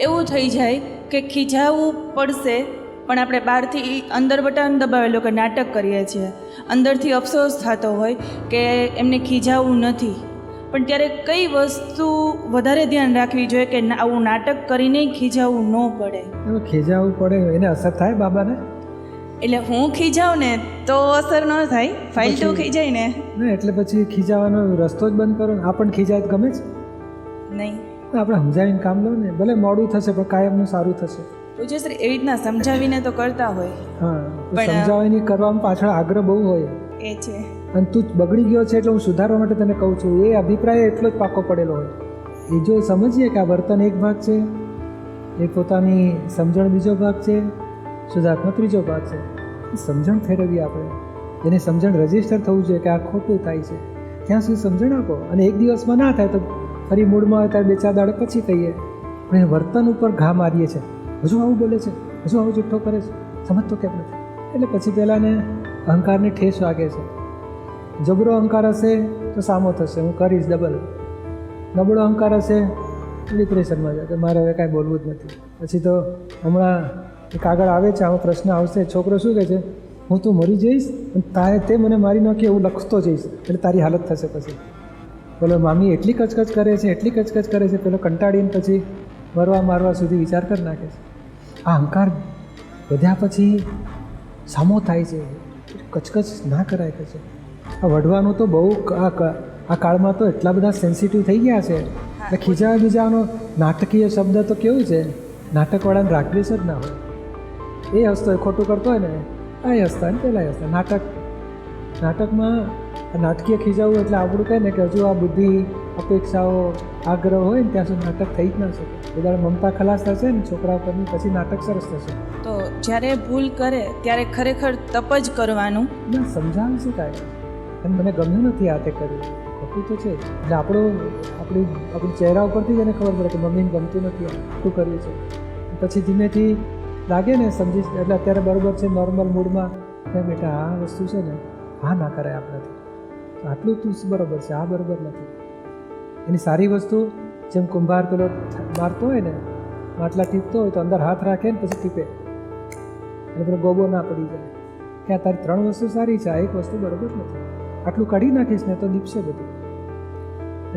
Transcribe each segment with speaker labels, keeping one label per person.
Speaker 1: થઈ જાય કે ખીજાવવું પડશે પણ આપણે બહારથી અંદર બટન દબાવેલો કે નાટક કરીએ છીએ. અંદરથી અફસોસ થતો હોય કે એમને ખીજાવવું નથી. પણ ત્યારે કઈ વસ્તુ વધારે ધ્યાન રાખવી જોઈએ કે આવું નાટક કરીને ખીજાવવું ન પડે.
Speaker 2: ખીજાવવું પડે એને અસર થાય બાબાને?
Speaker 1: એટલે હું ખીજાવ ને તો અસર ન થાય ફાઇલ તો ખીજાય ને.
Speaker 2: એટલે પછી ખીજાવાનો રસ્તો જ બંધ કરો ને. આ પણ ખીજાય ગમે જ.
Speaker 1: નહીં.
Speaker 2: આપણે સમજાવીને કામ લો ને ભલે મોડું થશે પણ કાયમનું સારું થશે.
Speaker 1: પૂજ્યશ્રી એવી રીતના સમજાવીને તો કરતા હોય.
Speaker 2: હા સમજાવીને કરવામાં પાછળ આગ્રહ બહુ હોય.
Speaker 1: એ છે.
Speaker 2: અને તું બગડી ગયો છે એટલે હું સુધારવા માટે તને કહું છું. એ અભિપ્રાય એટલો જ પાકો પડેલો હોય. એ જો સમજીએ કે આ વર્તન એક ભાગ છે એ પોતાની સમજણ બીજો ભાગ છે સુધારનો ત્રીજો ભાગ છે. સમજણ ફેરવીએ આપણે. એને સમજણ રજિસ્ટર થવું જોઈએ કે આ ખોટું થાય છે. ત્યાં સુધી સમજણ આપો. અને એક દિવસમાં ના થાય તો ફરી મૂડમાં હોય ત્યારે બે ચાર દાડે પછી કહીએ પણ એ વર્તન ઉપર ઘા મારીએ છે. હજુ આવું બોલે છે. હજુ આવું જુઠ્ઠો કરે છે. સમજતો કેમ નથી? એટલે પછી પહેલાંને અહંકારને ઠેસ વાગે છે. જબરો અહંકાર હશે તો સામો થશે. હું કરીશ ડબલ નબળો અહંકાર હશે ડિપ્રેશનમાં જાય મારે હવે કાંઈ બોલવું જ નથી. પછી તો હમણાં એક આગળ આવે છે. આમાં પ્રશ્ન આવશે. છોકરો શું કહે છે? હું તું મરી જઈશ અને તારે તે મને મારી નાખી એવું લખતો જઈશ. એટલે તારી હાલત થશે પછી. પેલો મામી, એટલી કચકચ કરે છે, એટલી કચકચ કરે છે. પેલો કંટાળીને પછી મરવા મારવા સુધી વિચાર કરી નાખે છે. આ અહંકાર વધ્યા પછી સામો થાય છે. કચકચ ના કરાય કે છે આ વઢવાનું તો બહુ આ કાળમાં તો એટલા બધા સેન્સિટિવ થઈ ગયા છે. એટલે ખીજા બીજાનો નાટકીય શબ્દ તો કેવું છે? નાટકવાળાને રાગદ્વેષ જ ના હોય. એ હસતો હોય, ખોટું કરતો હોય ને, આ હસતા ને, પેલા હસતા નાટક, નાટકમાં નાટકીય ખીજાવું એટલે આપણું કહે ને કે હજુ આ બુદ્ધિ અપેક્ષાઓ આગ્રહ હોય ને ત્યાં સુધી નાટક થઈ જ ના શકે. બધા મમતા ખલાસ થશે ને છોકરા પરની પછી નાટક સરસ થશે.
Speaker 1: તો જ્યારે ભૂલ કરે ત્યારે ખરેખર તપ જ કરવાનું?
Speaker 2: ના સમજાવે છે કાંઈ અને મને ગમ્યું નથી આ તે કર્યું. ખોટું તો છે. એટલે આપણો આપણી આપણી ચહેરા ઉપરથી જ એને ખબર પડે કે મમ્મીને ગમતું નથી શું કર્યું છે? પછી ધીમેથી લાગે ને સમજી એટલે અત્યારે બરાબર છે નોર્મલ મૂડમાં કે બેટા આ વસ્તુ છે ને હા ના કરાય આપણાથી. આટલું તું બરાબર છે આ બરાબર નથી. એની સારી વસ્તુ જેમ કુંભાર પેલો મારતો હોય ને માટલા ટીપતો હોય તો અંદર હાથ રાખે ને પછી ટીપે. એટલે પેલો ગોબો ના પડી જાય. કે આ તારી ત્રણ વસ્તુ સારી છે આ એક વસ્તુ બરાબર નથી. આટલું કાઢી નાખીશ ને તો દીપશે બધું.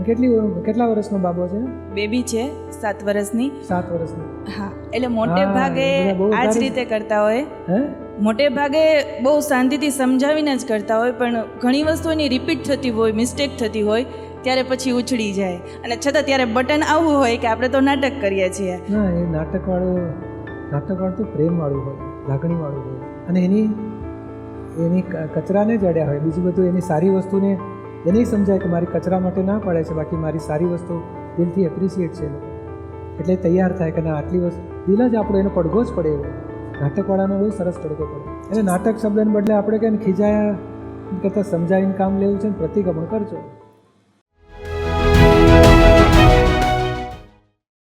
Speaker 2: કેટલી કેટલા વર્ષનો બાબો છે?
Speaker 1: બેબી છે સાત વર્ષની.
Speaker 2: સાત વર્ષની.
Speaker 1: હા. એટલે મોટે ભાગે
Speaker 2: એ
Speaker 1: આ જ રીતે કરતા હોય. મોટે ભાગે બહુ શાંતિથી સમજાવીને જ કરતા હોય પણ ઘણી વસ્તુ એની રિપીટ થતી હોય મિસ્ટેક થતી હોય ત્યારે પછી ઉછળી જાય. અને છતાં ત્યારે બટન આવવું હોય કે આપણે તો નાટક કરીએ છીએ.
Speaker 2: ના એ નાટકવાળું નાટકવાળું તો પ્રેમવાળું હોય લાગણીવાળું હોય. અને એની એની કચરાને જ અડ્યા હોય. બીજું બધું એની સારી વસ્તુને એને સમજાય કે મારી કચરા માટે ના પડે છે બાકી મારી સારી વસ્તુ દિલથી એપ્રિસિએટ છે લોકો. એટલે તૈયાર થાય કે ના, આટલી વસ્તુ. દિલ જ આપણો એનો પડઘો જ પડે એવો. નાટકવાળાનો બહુ સરસ પડઘો પડે. એટલે નાટક શબ્દને બદલે આપણે કંઈ ખીજાયા કરતાં સમજાવીને કામ લેવું છે ને પ્રતિક્રમણ કરજો.